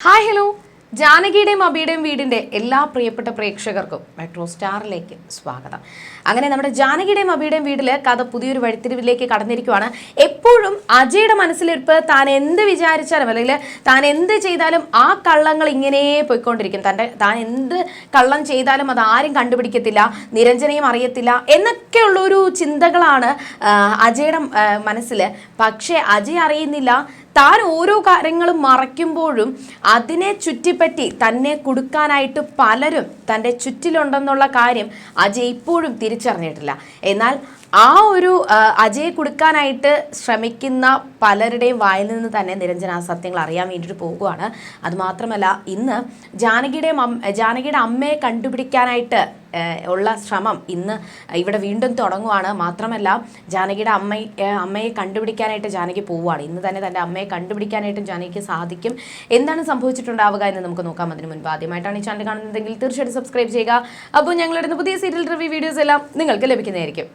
Hi hello. ജാനകിയുടെയും അബിയുടെയും വീടിന്റെ എല്ലാ പ്രിയപ്പെട്ട പ്രേക്ഷകർക്കും മെട്രോ സ്റ്റാറിലേക്ക് സ്വാഗതം. അങ്ങനെ നമ്മുടെ ജാനകിയുടെയും അബിയുടെയും വീട്ടിൽ കഥ പുതിയൊരു വഴിത്തിരിവിലേക്ക് കടന്നിരിക്കുവാണ്. എപ്പോഴും അജയുടെ മനസ്സിലിരിപ്പ് താൻ എന്ത് വിചാരിച്ചാലും അല്ലെങ്കിൽ താൻ എന്ത് ചെയ്താലും ആ കള്ളങ്ങൾ ഇങ്ങനെ പോയിക്കൊണ്ടിരിക്കും. തന്റെ താൻ എന്ത് കള്ളം ചെയ്താലും അത് ആരും കണ്ടുപിടിക്കത്തില്ല നിരഞ്ജനയും അറിയത്തില്ല എന്നൊക്കെയുള്ളൊരു ചിന്തകളാണ് അജയുടെ മനസ്സിൽ പക്ഷേ അജയ് അറിയുന്നില്ല താൻ ഓരോ കാര്യങ്ങളും മറയ്ക്കുമ്പോഴും അതിനെ ചുറ്റിപ്പറ്റി തന്നെ കൊടുക്കാനായിട്ട് പലരും തന്റെ ചുറ്റിലുണ്ടെന്നുള്ള കാര്യം അജയ് ഇപ്പോഴും തിരിച്ചറിഞ്ഞിട്ടില്ല. എന്നാൽ ആ ഒരു അജയെ കൊടുക്കാനായിട്ട് ശ്രമിക്കുന്ന പലരുടെയും വായിൽ നിന്ന് തന്നെ നിരഞ്ജന സത്യങ്ങൾ അറിയാൻ വേണ്ടിയിട്ട് പോകുകയാണ് അതുമാത്രമല്ല ഇന്ന് ജാനകിയുടെ ജാനകിയുടെ അമ്മയെ കണ്ടുപിടിക്കാനായിട്ട് ഉള്ള ശ്രമം ഇന്ന് ഇവിടെ വീണ്ടും തുടങ്ങുവാണ്. മാത്രമല്ല ജാനകിയുടെ അമ്മ അമ്മയെ കണ്ടുപിടിക്കാനായിട്ട് ജാനകി പോവുകയാണ് ഇന്ന് തന്നെ തന്റെ അമ്മയെ കണ്ടുപിടിക്കാനായിട്ടും ജാനകിക്ക് സാധിക്കും. എന്താണ് സംഭവിച്ചിട്ടുണ്ടാവുക എന്ന് നമുക്ക് നോക്കാം അതിന് മുൻപ്. ആദ്യമായിട്ടാണ് ഈ ചാനൽ കാണുന്നതെങ്കിൽ തീർച്ചയായിട്ടും സബ്സ്ക്രൈബ് ചെയ്യുക. അപ്പോൾ ഞങ്ങളുടെ പുതിയ സീരിയൽ റിവ്യൂ വീഡിയോസ് എല്ലാം നിങ്ങൾക്ക് ലഭിക്കുന്നതായിരിക്കും.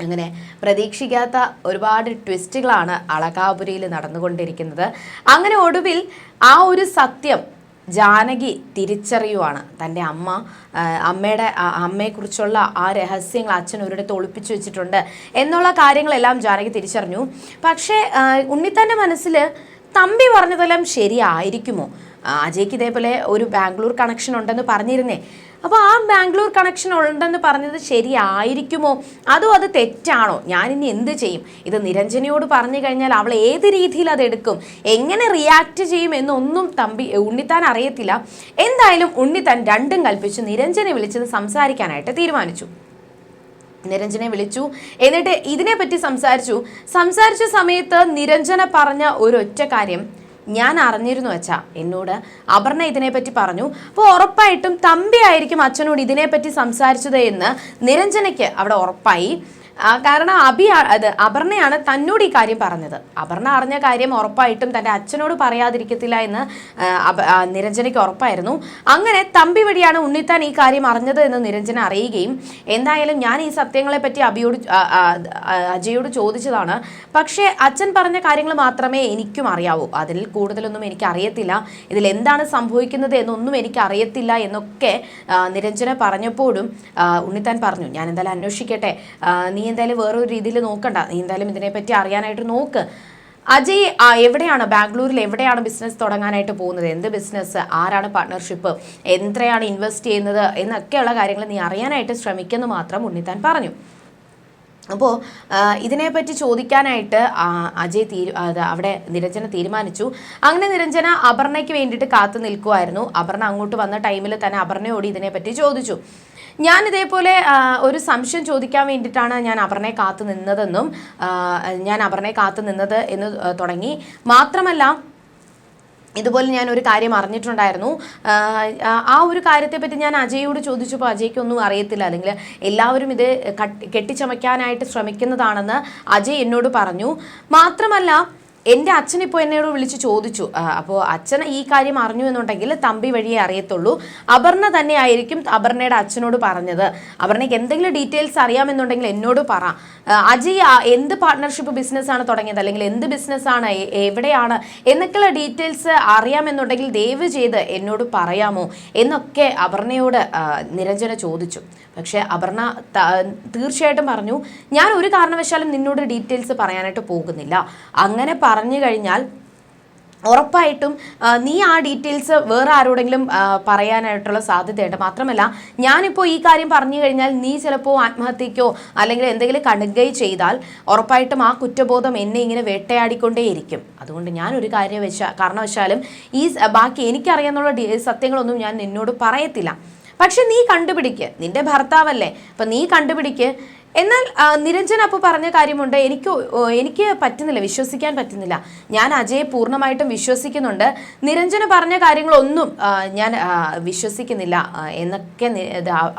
അങ്ങനെ പ്രതീക്ഷിക്കാത്ത ഒരുപാട് ട്വിസ്റ്റുകളാണ് അളകാപുരിയിൽ നടന്നുകൊണ്ടിരിക്കുന്നത്. അങ്ങനെ ഒടുവിൽ ആ ഒരു സത്യം ജാനകി തിരിച്ചറിയുവാണ്. തന്റെ അമ്മ അമ്മയുടെ അമ്മയെക്കുറിച്ചുള്ള ആ രഹസ്യങ്ങൾ അച്ഛൻ ഒരിടത്ത് ഒളിപ്പിച്ചു വെച്ചിട്ടുണ്ട് എന്നുള്ള കാര്യങ്ങളെല്ലാം ജാനകി തിരിച്ചറിഞ്ഞു. പക്ഷേ ഉണ്ണിത്താന്റെ മനസ്സിൽ തമ്പി പറഞ്ഞതെല്ലാം ശരിയായിരിക്കുമോ? അജയ്ക്ക് ഇതേപോലെ ഒരു ബാംഗ്ലൂർ കണക്ഷൻ ഉണ്ടെന്ന് പറഞ്ഞിരുന്നേ. അപ്പോൾ ആ ബാംഗ്ലൂർ കണക്ഷൻ ഉണ്ടെന്ന് പറഞ്ഞത് ശരിയായിരിക്കുമോ? അതോ അത് തെറ്റാണോ? ഞാനിനി എന്ത് ചെയ്യും? ഇത് നിരഞ്ജനയോട് പറഞ്ഞു കഴിഞ്ഞാൽ അവൾ ഏത് രീതിയിൽ അത് എടുക്കും? എങ്ങനെ റിയാക്ട് ചെയ്യും എന്നൊന്നും തമ്പി ഉണ്ണിത്താൻ അറിയത്തില്ല. എന്തായാലും ഉണ്ണിത്താൻ രണ്ടും കൽപ്പിച്ചു. നിരഞ്ജനെ വിളിച്ചത് സംസാരിക്കാനായിട്ട് തീരുമാനിച്ചു. നിരഞ്ജനെ വിളിച്ചു. എന്നിട്ട് ഇതിനെപ്പറ്റി സംസാരിച്ചു. സംസാരിച്ച സമയത്ത് നിരഞ്ജന പറഞ്ഞ ഒരൊറ്റ കാര്യം. ഞാൻ അറിഞ്ഞിരുന്നു അച്ഛാ. എന്നോട് അപർണ ഇതിനെപ്പറ്റി പറഞ്ഞു. അപ്പോൾ ഉറപ്പായിട്ടും തമ്പി ആയിരിക്കും അച്ഛനോട് ഇതിനെപ്പറ്റി സംസാരിച്ചത് എന്ന് നിരഞ്ജനയ്ക്ക് അവിടെ ഉറപ്പായി. കാരണം അബി അത് അപർണയാണ് തന്നോട് ഈ കാര്യം പറഞ്ഞത്. അപർണ അറിഞ്ഞ കാര്യം ഉറപ്പായിട്ടും തന്റെ അച്ഛനോട് പറയാതിരിക്കത്തില്ല എന്ന് നിരഞ്ജനയ്ക്ക് ഉറപ്പായിരുന്നു. അങ്ങനെ തമ്പി വഴിയാണ് ഉണ്ണിത്താൻ ഈ കാര്യം അറിഞ്ഞത് എന്ന് നിരഞ്ജന അറിയുകയും എന്തായാലും ഞാൻ ഈ സത്യങ്ങളെ പറ്റി അബിയോട് അജയോട് ചോദിച്ചതാണ്. പക്ഷേ അച്ഛൻ പറഞ്ഞ കാര്യങ്ങൾ മാത്രമേ എനിക്കും അറിയാവൂ. അതിൽ കൂടുതലൊന്നും എനിക്ക് അറിയത്തില്ല. ഇതിൽ എന്താണ് സംഭവിക്കുന്നത് എന്നൊന്നും എനിക്ക് അറിയത്തില്ല എന്നൊക്കെ നിരഞ്ജന പറഞ്ഞപ്പോഴും ഉണ്ണിത്താൻ പറഞ്ഞു. ഞാൻ എന്തായാലും അന്വേഷിക്കട്ടെ. ആ, നീ എന്തായാലും വേറൊരു രീതിയിൽ നോക്കണ്ട. നീ എന്തായാലും ഇതിനെപ്പറ്റി അറിയാനായിട്ട് നോക്ക്. അജയ് എവിടെയാണ്? ബാംഗ്ലൂരിൽ എവിടെയാണ് ബിസിനസ് തുടങ്ങാനായിട്ട് പോകുന്നത്? എന്ത് ബിസിനസ് ആരാണ് പാർട്ട്ണർഷിപ്പ് എത്രയാണ് ഇൻവെസ്റ്റ് ചെയ്യുന്നത്? എന്നൊക്കെയുള്ള കാര്യങ്ങൾ നീ അറിയാനായിട്ട് ശ്രമിക്കുമെന്ന് മാത്രം ഉണ്ണിത്താൻ പറഞ്ഞു. അപ്പോൾ ഇതിനെപ്പറ്റി ചോദിക്കാനായിട്ട് അജയ് തീരു അവിടെ നിരഞ്ജന തീരുമാനിച്ചു. അങ്ങനെ നിരഞ്ജന അപർണയ്ക്ക് വേണ്ടിയിട്ട് കാത്തു നിൽക്കുമായിരുന്നു അപർണ അങ്ങോട്ട് വന്ന ടൈമിൽ തന്നെ അപർണയോട് ഇതിനെപ്പറ്റി ചോദിച്ചു. ഞാൻ ഇതേപോലെ ഒരു സംശയം ചോദിക്കാൻ വേണ്ടിയിട്ടാണ് ഞാൻ അപർണയെ കാത്തു നിന്നതെന്നും ഞാൻ അപർണയെ കാത്തു നിന്നത് എന്ന് തുടങ്ങി. മാത്രമല്ല ഇതുപോലെ ഞാൻ ഒരു കാര്യം അറിഞ്ഞിട്ടുണ്ടായിരുന്നു. ആ ഒരു കാര്യത്തെപ്പറ്റി ഞാൻ അജയോട് ചോദിച്ചപ്പോൾ അജയ്ക്കൊന്നും അറിയത്തില്ല. അല്ലെങ്കിൽ എല്ലാവരും ഇത് കട്ട് കെട്ടിച്ചമയ്ക്കാനായിട്ട് ശ്രമിക്കുന്നതാണെന്ന് അജയ് എന്നോട് പറഞ്ഞു. മാത്രമല്ല എന്റെ അച്ഛൻ ഇപ്പോൾ എന്നോട് വിളിച്ച് ചോദിച്ചു അപ്പോൾ അച്ഛൻ ഈ കാര്യം അറിഞ്ഞു എന്നുണ്ടെങ്കിൽ തമ്പി വഴിയേ അറിയത്തുള്ളൂ. അപർണ തന്നെ ആയിരിക്കും അപർണയുടെ അച്ഛനോട് പറഞ്ഞത്. അപർണയ്ക്ക് എന്തെങ്കിലും ഡീറ്റെയിൽസ് അറിയാമെന്നുണ്ടെങ്കിൽ എന്നോട് പറ. അജയ് എന്ത് പാർട്ട്ണർഷിപ്പ് ബിസിനസ്സാണ് തുടങ്ങിയത്? അല്ലെങ്കിൽ എന്ത് ബിസിനസ്സാണ് എവിടെയാണ്? എന്നൊക്കെയുള്ള ഡീറ്റെയിൽസ് അറിയാമെന്നുണ്ടെങ്കിൽ ദയവ് ചെയ്ത് എന്നോട് പറയാമോ? എന്നൊക്കെ അപർണയോട് നിരഞ്ജന ചോദിച്ചു. പക്ഷേ അപർണ തീർച്ചയായിട്ടും പറഞ്ഞു ഞാൻ ഒരു കാരണവശാലും നിന്നോട് ഡീറ്റെയിൽസ് പറയാനായിട്ട് പോകുന്നില്ല. അങ്ങനെ പറഞ്ഞു കഴിഞ്ഞാൽ ഉറപ്പായിട്ടും നീ ആ ഡീറ്റെയിൽസ് വേറെ ആരോടെങ്കിലും പറയാനായിട്ടുള്ള സാധ്യതയുണ്ട്. മാത്രമല്ല ഞാനിപ്പോൾ ഈ കാര്യം പറഞ്ഞു കഴിഞ്ഞാൽ നീ ചിലപ്പോൾ ആത്മഹത്യക്കോ അല്ലെങ്കിൽ എന്തെങ്കിലും കണുകൈ ചെയ്താൽ ഉറപ്പായിട്ടും ആ കുറ്റബോധം എന്നെ ഇങ്ങനെ വേട്ടയാടിക്കൊണ്ടേയിരിക്കും. അതുകൊണ്ട് ഞാൻ ഒരു കാര്യം വെച്ച കാരണവശാലും ഈ ബാക്കി എനിക്കറിയാന്നുള്ള സത്യങ്ങളൊന്നും ഞാൻ നിന്നോട് പറയത്തില്ല. പക്ഷെ നീ കണ്ടുപിടിക്ക്. നിന്റെ ഭർത്താവല്ലേ. അപ്പം നീ കണ്ടുപിടിക്ക്. എന്നാൽ നിരഞ്ജൻ അപ്പോൾ പറഞ്ഞ കാര്യമുണ്ട്. എനിക്ക് എനിക്ക് പറ്റുന്നില്ല വിശ്വസിക്കാൻ പറ്റുന്നില്ല. ഞാൻ അജയെ പൂർണമായിട്ടും വിശ്വസിക്കുന്നുണ്ട്. നിരഞ്ജന പറഞ്ഞ കാര്യങ്ങളൊന്നും ഞാൻ വിശ്വസിക്കുന്നില്ല എന്നൊക്കെ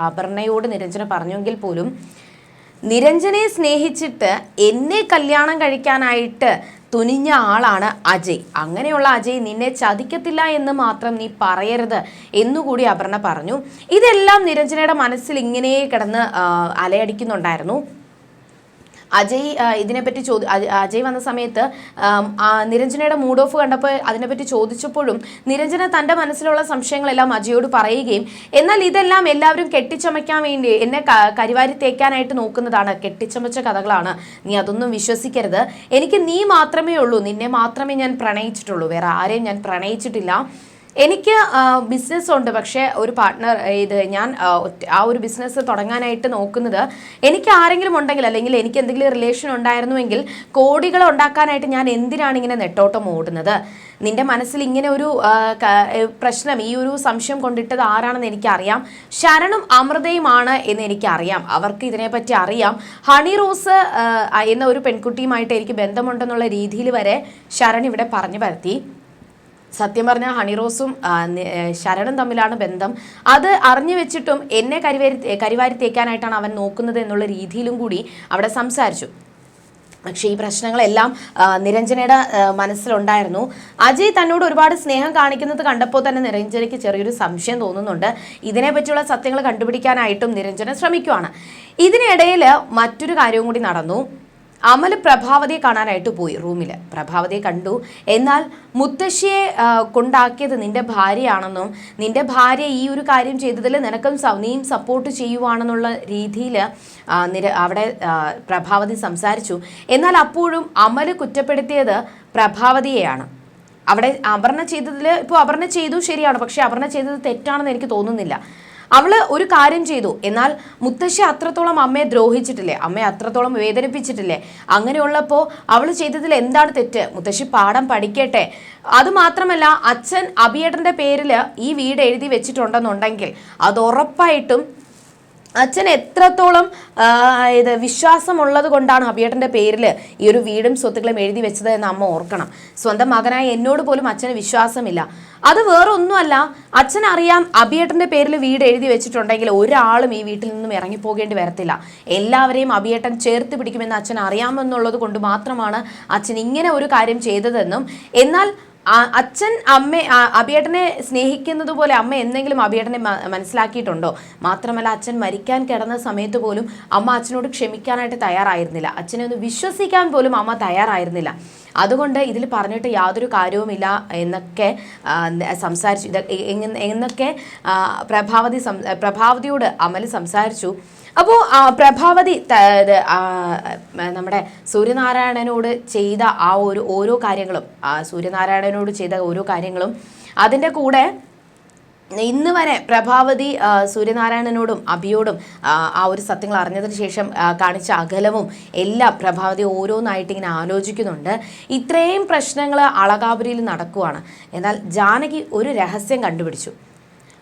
അപർണയോട് നിരഞ്ജന പറഞ്ഞെങ്കിൽ പോലും നിരഞ്ജനെ സ്നേഹിച്ചിട്ട് എന്നെ കല്യാണം കഴിക്കാനായിട്ട് തുനിഞ്ഞ ആളാണ് അജയ്. അങ്ങനെയുള്ള അജയ് നിന്നെ ചതിക്കത്തില്ല എന്ന് മാത്രം നീ പറയരുത് എന്നുകൂടി അപർണ പറഞ്ഞു. ഇതെല്ലാം നിരഞ്ജനയുടെ മനസ്സിൽ ഇങ്ങനെ കിടന്ന് അലയടിക്കുന്നുണ്ടായിരുന്നു. അജയ് ഇതിനെപ്പറ്റി ചോദി അജയ് വന്ന സമയത്ത് നിരഞ്ജനയുടെ മൂഡ് ഓഫ് കണ്ടപ്പോൾ അതിനെപ്പറ്റി ചോദിച്ചപ്പോഴും നിരഞ്ജന തന്റെ മനസ്സിലുള്ള സംശയങ്ങളെല്ലാം അജയോട് പറയുകയും എന്നാൽ ഇതെല്ലാം എല്ലാവരും കെട്ടിച്ചമയ്ക്കാൻ വേണ്ടി എന്നെ കരിവാരി തേക്കാനായിട്ട് നോക്കുന്നതാണ്. കെട്ടിച്ചമച്ച കഥകളാണ്. നീ അതൊന്നും വിശ്വസിക്കരുത്. എനിക്ക് നീ മാത്രമേ ഉള്ളൂ. നിന്നെ മാത്രമേ ഞാൻ പ്രണയിച്ചിട്ടുള്ളൂ. വേറെ ആരെയും ഞാൻ പ്രണയിച്ചിട്ടില്ല. എനിക്ക് ബിസിനസ് ഉണ്ട്. പക്ഷേ ഒരു പാർട്ട്ണർ ഇത് ഞാൻ ആ, ഒരു ബിസിനസ് തുടങ്ങാനായിട്ട് നോക്കുന്നത് എനിക്ക് ആരെങ്കിലും ഉണ്ടെങ്കിൽ അല്ലെങ്കിൽ എനിക്ക് എന്തെങ്കിലും റിലേഷൻ ഉണ്ടായിരുന്നുവെങ്കിൽ കോടികൾ ഉണ്ടാക്കാനായിട്ട് ഞാൻ എന്തിനാണ് ഇങ്ങനെ നെട്ടോട്ടം ഓടുന്നത്? നിന്റെ മനസ്സിൽ ഇങ്ങനെ ഒരു പ്രശ്നം ഈ ഒരു സംശയം കൊണ്ടിട്ടത് ആരാണെന്ന് എനിക്കറിയാം. ശരണും അമൃതയുമാണ് എന്ന് എനിക്കറിയാം. അവർക്ക് ഇതിനെപ്പറ്റി അറിയാം. ഹണി റോസ് എന്ന ഒരു പെൺകുട്ടിയുമായിട്ട് എനിക്ക് ബന്ധമുണ്ടെന്നുള്ള രീതിയിൽ വരെ ശരൺ ഇവിടെ പറഞ്ഞു പരത്തി. സത്യം പറഞ്ഞാൽ ഹണിറോസും ശരണും തമ്മിലാണ് ബന്ധം. അത് അറിഞ്ഞു വെച്ചിട്ടും എന്നെ കരിവാരി കരിവാരി തേക്കാനായിട്ടാണ് അവൻ നോക്കുന്നത് എന്നുള്ള രീതിയിലും കൂടി അവിടെ സംസാരിച്ചു. പക്ഷേ ഈ പ്രശ്നങ്ങളെല്ലാം നിരഞ്ജനയുടെ മനസ്സിലുണ്ടായിരുന്നു. അജയ് തന്നോട് ഒരുപാട് സ്നേഹം കാണിക്കുന്നത് കണ്ടപ്പോൾ തന്നെ നിരഞ്ജനയ്ക്ക് ചെറിയൊരു സംശയം തോന്നുന്നുണ്ട്. ഇതിനെപ്പറ്റിയുള്ള സത്യങ്ങൾ കണ്ടുപിടിക്കാനായിട്ടും നിരഞ്ജന ശ്രമിക്കുവാണ്. ഇതിനിടയിൽ മറ്റൊരു കാര്യവും കൂടി നടന്നു. അമൽ പ്രഭാവതിയെ കാണാനായിട്ട് പോയി റൂമിൽ പ്രഭാവതിയെ കണ്ടു. എന്നാൽ മുത്തശ്ശിയെ കൊണ്ടാക്കിയത് നിന്റെ ഭാര്യയാണെന്നും നിന്റെ ഭാര്യ ഈ ഒരു കാര്യം ചെയ്തതിൽ നിനക്കും നീയും സപ്പോർട്ട് ചെയ്യുവാണെന്നുള്ള രീതിയിൽ നിര അവിടെ പ്രഭാവതി സംസാരിച്ചു. എന്നാൽ അപ്പോഴും അമൽ കുറ്റപ്പെടുത്തിയത് പ്രഭാവതിയെയാണ്. അവിടെ അപർണ ചെയ്തതിൽ ഇപ്പോൾ അപർണ ചെയ്തു ശരിയാണ്. പക്ഷേ അപർണ ചെയ്തത് തെറ്റാണെന്ന് എനിക്ക് തോന്നുന്നില്ല. അവൾ ഒരു കാര്യം ചെയ്തു. എന്നാൽ മുത്തശ്ശി അത്രത്തോളം അമ്മയെ ദ്രോഹിച്ചിട്ടില്ലേ? അമ്മയെ അത്രത്തോളം വേദനിപ്പിച്ചിട്ടില്ലേ? അങ്ങനെയുള്ളപ്പോൾ അവൾ ചെയ്തതിൽ എന്താണ് തെറ്റ്? മുത്തശ്ശി പാഠം പഠിക്കട്ടെ. അതുമാത്രമല്ല അച്ഛൻ അഭിയേട്ടന്റെ പേരിൽ ഈ വീട് എഴുതി വെച്ചിട്ടുണ്ടെന്നുണ്ടെങ്കിൽ അത് ഉറപ്പായിട്ടും അച്ഛൻ എത്രത്തോളം ഇത് വിശ്വാസമുള്ളത് കൊണ്ടാണ് അഭിയേട്ടന്റെ പേരിൽ ഈ ഒരു വീടും സ്വത്തുക്കളും എഴുതി വെച്ചത് എന്ന് അമ്മ ഓർക്കണം. സ്വന്തം മകനായ എന്നോട് പോലും അച്ഛന് വിശ്വാസമില്ല. അത് വേറെ ഒന്നുമല്ല അച്ഛൻ അറിയാം അഭിയേട്ടന്റെ പേരിൽ വീട് എഴുതി വെച്ചിട്ടുണ്ടെങ്കിൽ ഒരാളും ഈ വീട്ടിൽ നിന്നും ഇറങ്ങിപ്പോകേണ്ടി വരത്തില്ല. എല്ലാവരെയും അബിയേട്ടൻ ചേർത്ത് പിടിക്കുമെന്ന് അച്ഛൻ അറിയാമെന്നുള്ളത് കൊണ്ട് മാത്രമാണ് അച്ഛൻ ഇങ്ങനെ ഒരു കാര്യം ചെയ്തതെന്നും എന്നാൽ അച്ഛൻ അമ്മ അഭിയേട്ടനെ സ്നേഹിക്കുന്നത് പോലെ അമ്മ എന്തെങ്കിലും അഭിയേട്ടനെ മനസ്സിലാക്കിയിട്ടുണ്ടോ? മാത്രമല്ല അച്ഛൻ മരിക്കാൻ കിടന്ന സമയത്ത് പോലും അമ്മ അച്ഛനോട് ക്ഷമിക്കാനായിട്ട് തയ്യാറായിരുന്നില്ല. അച്ഛനെ ഒന്ന് വിശ്വസിക്കാൻ പോലും അമ്മ തയ്യാറായിരുന്നില്ല. അതുകൊണ്ട് ഇതിൽ പറഞ്ഞിട്ട് യാതൊരു കാര്യവുമില്ല എന്നൊക്കെ സംസാരിച്ചു. എന്നൊക്കെ പ്രഭാവതി പ്രഭാവതിയോട് അമൽ സംസാരിച്ചു. അപ്പോൾ പ്രഭാവതി നമ്മുടെ സൂര്യനാരായണനോട് ചെയ്ത ആ ഒരു ഓരോ കാര്യങ്ങളും സൂര്യനാരായണനോട് ചെയ്ത ഓരോ കാര്യങ്ങളും അതിന്റെ കൂടെ ഇന്ന് വരെ പ്രഭാവതി സൂര്യനാരായണനോടും അഭിയോടും ആ ഒരു സത്യങ്ങൾ അറിഞ്ഞതിന് ശേഷം കാണിച്ച അകലവും എല്ലാം പ്രഭാവതി ഓരോന്നായിട്ട് ഇങ്ങനെ ആലോചിക്കുന്നുണ്ട്. ഇത്രയും പ്രശ്നങ്ങൾ അളകാപുരിയിൽ നടക്കുവാണ്. എന്നാൽ ജാനകി ഒരു രഹസ്യം കണ്ടുപിടിച്ചു.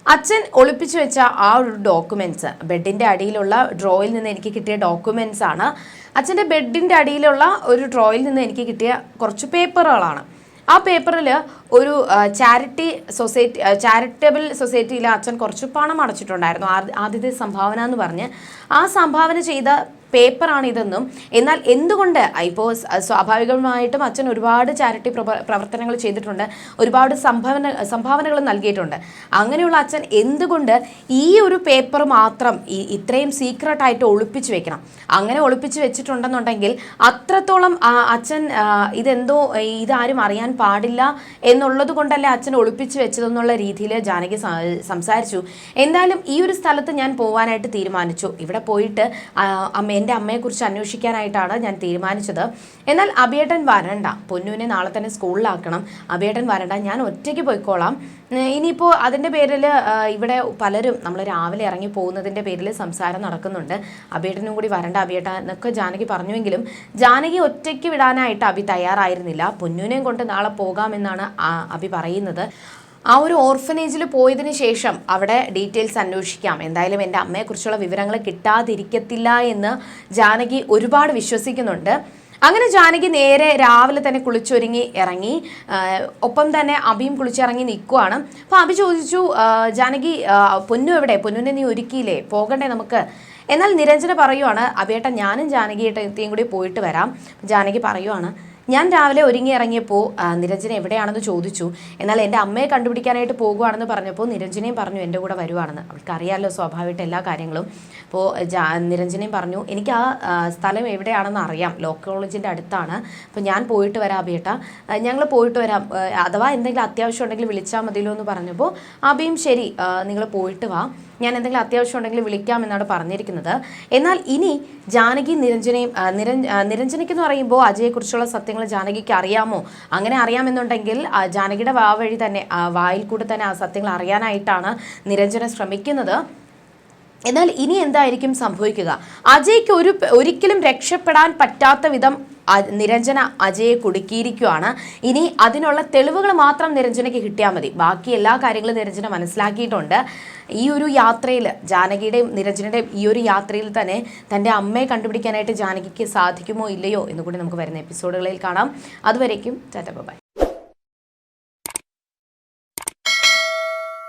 അച്ഛൻ ഒളിപ്പിച്ചു വെച്ച ആ ഒരു ഡോക്യുമെന്റ്സ് ബെഡിന്റെ അടിയിലുള്ള ഡ്രോയിൽ നിന്ന് എനിക്ക് കിട്ടിയ ഡോക്യുമെന്റ്സ് ആണ്. അച്ഛന്റെ ബെഡിന്റെ അടിയിലുള്ള ഒരു ഡ്രോയിൽ നിന്ന് എനിക്ക് കിട്ടിയ കുറച്ച് പേപ്പറുകളാണ്. ആ പേപ്പറിൽ ഒരു ചാരിറ്റി സൊസൈറ്റി ചാരിറ്റബിൾ സൊസൈറ്റിയിൽ അച്ഛൻ കുറച്ച് പണം അടച്ചിട്ടുണ്ടായിരുന്നു. ആദ്യ- ആദ്യത്തെ സംഭാവന എന്ന് പറഞ്ഞ് ആ സംഭാവന ചെയ്ത പേപ്പറാണ് ഇതെന്നും എന്നാൽ എന്തുകൊണ്ട് ഇപ്പോൾ സ്വാഭാവികമായിട്ടും അച്ഛൻ ഒരുപാട് ചാരിറ്റി പ്രവർത്തനങ്ങൾ ചെയ്തിട്ടുണ്ട് ഒരുപാട് സംഭാവന സംഭാവനകൾ നൽകിയിട്ടുണ്ട്. അങ്ങനെയുള്ള അച്ഛൻ എന്തുകൊണ്ട് ഈ ഒരു പേപ്പർ മാത്രം ഇത്രയും സീക്രട്ട് ആയിട്ട് ഒളിപ്പിച്ചു വെക്കണം? അങ്ങനെ ഒളിപ്പിച്ചു വെച്ചിട്ടുണ്ടെന്നുണ്ടെങ്കിൽ അത്രത്തോളം അച്ഛൻ ഇതെന്തോ ഇതാരും അറിയാൻ പാടില്ല എന്നുള്ളത് കൊണ്ടല്ലേ അച്ഛൻ ഒളിപ്പിച്ചു വെച്ചതെന്നുള്ള രീതിയിൽ ജാനകി സംസാരിച്ചു. എന്തായാലും ഈ ഒരു സ്ഥലത്ത് ഞാൻ പോവാനായിട്ട് തീരുമാനിച്ചു. ഇവിടെ പോയിട്ട് അമ്മ എന്റെ അമ്മയെക്കുറിച്ച് അന്വേഷിക്കാനായിട്ടാണ് ഞാൻ തീരുമാനിച്ചത്. എന്നാൽ അഭിയേട്ടൻ വരണ്ട. പൊന്നുവിനെ നാളെ തന്നെ സ്കൂളിലാക്കണം. അഭിയേട്ടൻ വരണ്ട. ഞാൻ ഒറ്റയ്ക്ക് പോയിക്കോളാം. ഇനിയിപ്പോൾ അതിന്റെ പേരിൽ ഇവിടെ പലരും നമ്മൾ രാവിലെ ഇറങ്ങി പോകുന്നതിന്റെ പേരിൽ സംസാരം നടക്കുന്നുണ്ട്. അഭിയേട്ടനും കൂടി വരണ്ട. അഭിയേട്ട എന്നൊക്കെ ജാനകി പറഞ്ഞുവെങ്കിലും ജാനകി ഒറ്റയ്ക്ക് വിടാനായിട്ട് അഭി തയ്യാറായിരുന്നില്ല. പൊന്നുവിനെയും കൊണ്ട് നാളെ പോകാമെന്നാണ് അബി പറയുന്നത്. ആ ഒരു ഓർഫനേജിൽ പോയതിന് ശേഷം അവിടെ ഡീറ്റെയിൽസ് അന്വേഷിക്കാം. എന്തായാലും എന്റെ അമ്മയെക്കുറിച്ചുള്ള വിവരങ്ങൾ കിട്ടാതിരിക്കത്തില്ല എന്ന് ജാനകി ഒരുപാട് വിശ്വസിക്കുന്നുണ്ട്. അങ്ങനെ ജാനകി നേരെ രാവിലെ തന്നെ കുളിച്ചൊരുങ്ങി ഇറങ്ങി. ഒപ്പം തന്നെ അഭിയും കുളിച്ചിറങ്ങി നിൽക്കുവാണ്. അപ്പോൾ അബി ചോദിച്ചു ജാനകി പൊന്നു എവിടെ? പൊന്നുവിനെ നീ ഒരുക്കിയില്ലേ? പോകണ്ടേ നമുക്ക്? എന്നാൽ നിരഞ്ജന പറയുവാണ് അഭിയേട്ട ഞാനും ജാനകിയേട്ടത്തെയും കൂടി പോയിട്ട് വരാം. ജാനകി പറയുവാണ് ഞാൻ രാവിലെ ഒരുങ്ങി ഇറങ്ങിയപ്പോൾ നിരഞ്ജന എവിടെയാണെന്ന് ചോദിച്ചു. എന്നാൽ എന്റെ അമ്മയെ കണ്ടുപിടിക്കാനായിട്ട് പോകുവാണെന്ന് പറഞ്ഞപ്പോൾ നിരഞ്ജനയും പറഞ്ഞു എന്റെ കൂടെ വരുവാണെന്ന്. അവൾക്ക് അറിയാമല്ലോ സ്വാഭാവികമായിട്ട് എല്ലാ കാര്യങ്ങളും. അപ്പോൾ നിരഞ്ജനയും പറഞ്ഞു എനിക്ക് ആ, സ്ഥലം എവിടെയാണെന്ന് അറിയാം. ലോ കോളേജിന്റെ അടുത്താണ്. അപ്പോൾ ഞാൻ പോയിട്ട് വരാം അബിയേട്ട ഞങ്ങൾ പോയിട്ട് വരാം. അഥവാ എന്തെങ്കിലും അത്യാവശ്യം ഉണ്ടെങ്കിൽ വിളിച്ചാൽ മതിയല്ലോ എന്ന് പറഞ്ഞപ്പോൾ അബിയും ശരി. നിങ്ങൾ പോയിട്ട് വാ. ഞാൻ എന്തെങ്കിലും അത്യാവശ്യം ഉണ്ടെങ്കിൽ വിളിക്കാമെന്നാണ് പറഞ്ഞിരിക്കുന്നത്. എന്നാൽ ഇനി ജാനകി നിരഞ്ജനയും നിര നിരഞ്ജ നിരഞ്ജനയ്ക്ക് എന്ന് പറയുമ്പോൾ അജയെക്കുറിച്ചുള്ള സത്യങ്ങൾ ജാനകിക്ക് അറിയാമോ? അങ്ങനെ അറിയാമെന്നുണ്ടെങ്കിൽ ജാനകിയുടെ വാ വഴി തന്നെ വായിൽ കൂടെ തന്നെ ആ സത്യങ്ങൾ അറിയാനായിട്ടാണ് നിരഞ്ജന ശ്രമിക്കുന്നത്. എന്നാൽ ഇനി എന്തായിരിക്കും സംഭവിക്കുക? അജയ്ക്ക് ഒരു ഒരിക്കലും രക്ഷപ്പെടാൻ പറ്റാത്ത വിധം നിരഞ്ജന അജയെ കുടുക്കിയിരിക്കുകയാണ്. ഇനി അതിനുള്ള തെളിവുകൾ മാത്രം നിരഞ്ജനയ്ക്ക് കിട്ടിയാൽ മതി. ബാക്കി എല്ലാ കാര്യങ്ങളും നിരഞ്ജന മനസ്സിലാക്കിയിട്ടുണ്ട്. ഈ ഒരു യാത്രയിൽ ജാനകിയുടെയും നിരഞ്ജനയുടെയും ഈ ഒരു യാത്രയിൽ തന്നെ തന്റെ അമ്മയെ കണ്ടുപിടിക്കാനായിട്ട് ജാനകിക്ക് സാധിക്കുമോ ഇല്ലയോ എന്ന് കൂടി നമുക്ക് വരുന്ന എപ്പിസോഡുകളിൽ കാണാം. അതുവരേക്കും ടാറ്റ ബൈ.